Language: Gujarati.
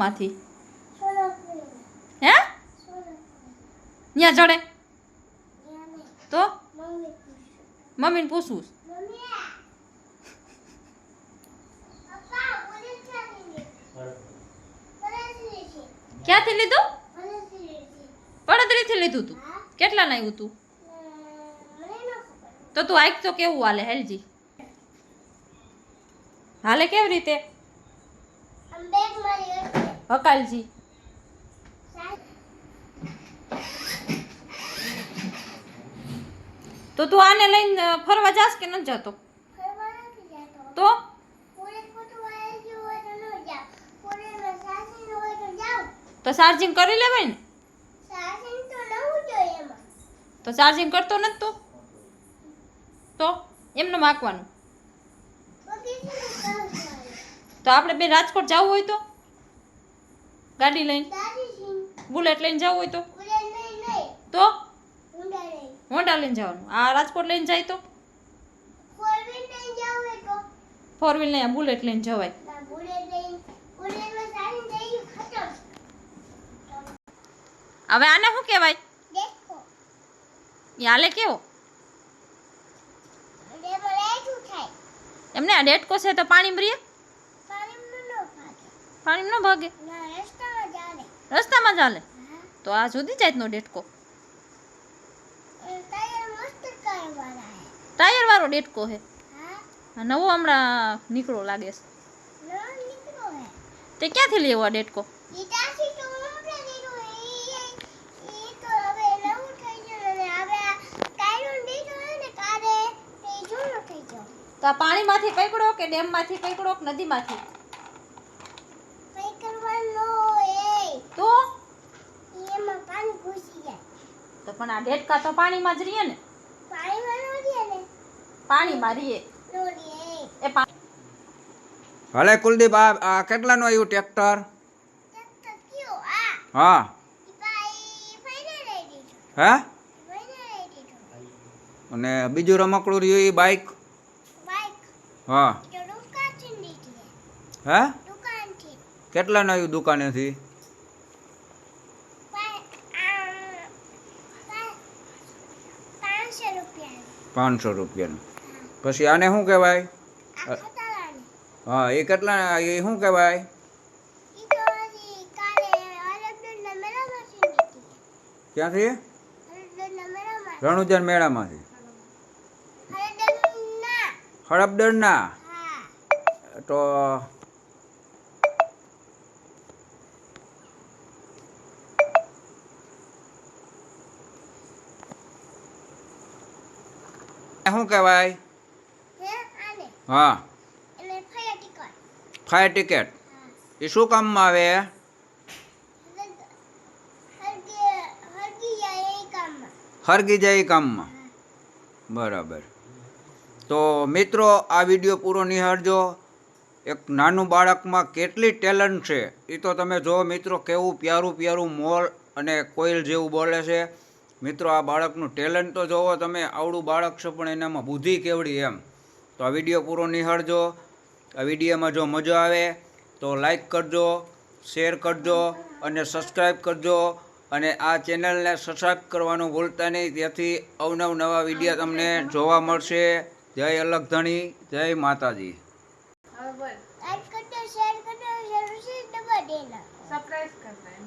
ગામમાંથી હે? ત્યાં જડે. તો? મમ્મીને પૂછવું ક્યાંથી લીધું? પડદરીથી લીધું તું. કેટલા આવ્યું તું? તો તું આઈક તો કેવું હાલે હેલજી? હાલે કેવી રીતે? હકાલજી તો તું આને લઈને ફરવા જાસ કે નથી જતો? તો? તો ચાર્જિંગ કરી લેવાય ને? તો ચાર્જિંગ કરતો નથી તું? તો? એમને માગવાનું. તો આપણે બે રાજકોટ જવું હોય તો? ગાડી લઈને? બુલેટ લઈને. જવું હોય તો? તો? હોન્ડા લઈને. જવાનું. આ રાજકોટ લઈને જાય તો? ફોર વ્હીલ નહીં બુલેટ લઈને જવાય. હવે આને શું કહેવાય? યાલે કેવો? એમને આ ડેટકો છે તો પાણી મરીએ પાણી ન ભાગે. રસ્તામાં ચાલે તો આ જુદી જાતનો ડેટકો. ટાયર વાળો ડેટકો છે નવો હમણાં નીકળો લાગે છે. તે ક્યાંથી લેવો આ ડેટકો? તો આ પાણીમાંથી પકડો કે ડેમમાંથી પકડો કે નદીમાંથી? તો? તો પણ આ ડેટકા તો પાણીમાં જ રહીએ ને. પાણીમાં રહીએ એ પા ભલે કુલદીપ આ આ કેટલાનું આવ્યું ટ્રેક્ટર? હા. હે? અને બીજું રમકડું રહ્યું એ બાઇક હા? હે કેટલાનું આવ્યું દુકાનેથી? પાંચસો રૂપિયાનું. પછી આને શું કહેવાય? હા એ કેટલા એ શું કહેવાય? ક્યાંથી? રણુજન મેળામાંથી. હડપદરના? તો શું કહેવાય? હા. ફાયર ટિકિટ એ શું કામમાં આવે? હરગી જાય કામમાં. બરાબર. તો મિત્રો આ વીડિયો પૂરો નિહાળજો. એક નાનું બાળકમાં કેટલી ટેલેન્ટ છે એ તો તમે જો મિત્રો કેવું પ્યારું પ્યારું મોલ અને કોયલ જેવું બોલે છે. મિત્રો આ બાળકનું ટેલેન્ટ તો જોવો તમે આવડું બાળક છો પણ એનામાં બુદ્ધિ કેવડી એમ. તો આ વીડિયો પૂરો નિહાળજો. આ વિડીયોમાં જો મજા આવે તો લાઈક કરજો શેર કરજો અને સબસ્ક્રાઈબ કરજો અને આ ચેનલને સબસ્ક્રાઈબ કરવાનું ભૂલતા નહીં. તેથી અવનવ નવા વીડિયો તમને જોવા મળશે. જય અલગ ધણી જય માતાજી. સબસ્ક્રાઇબ કરતા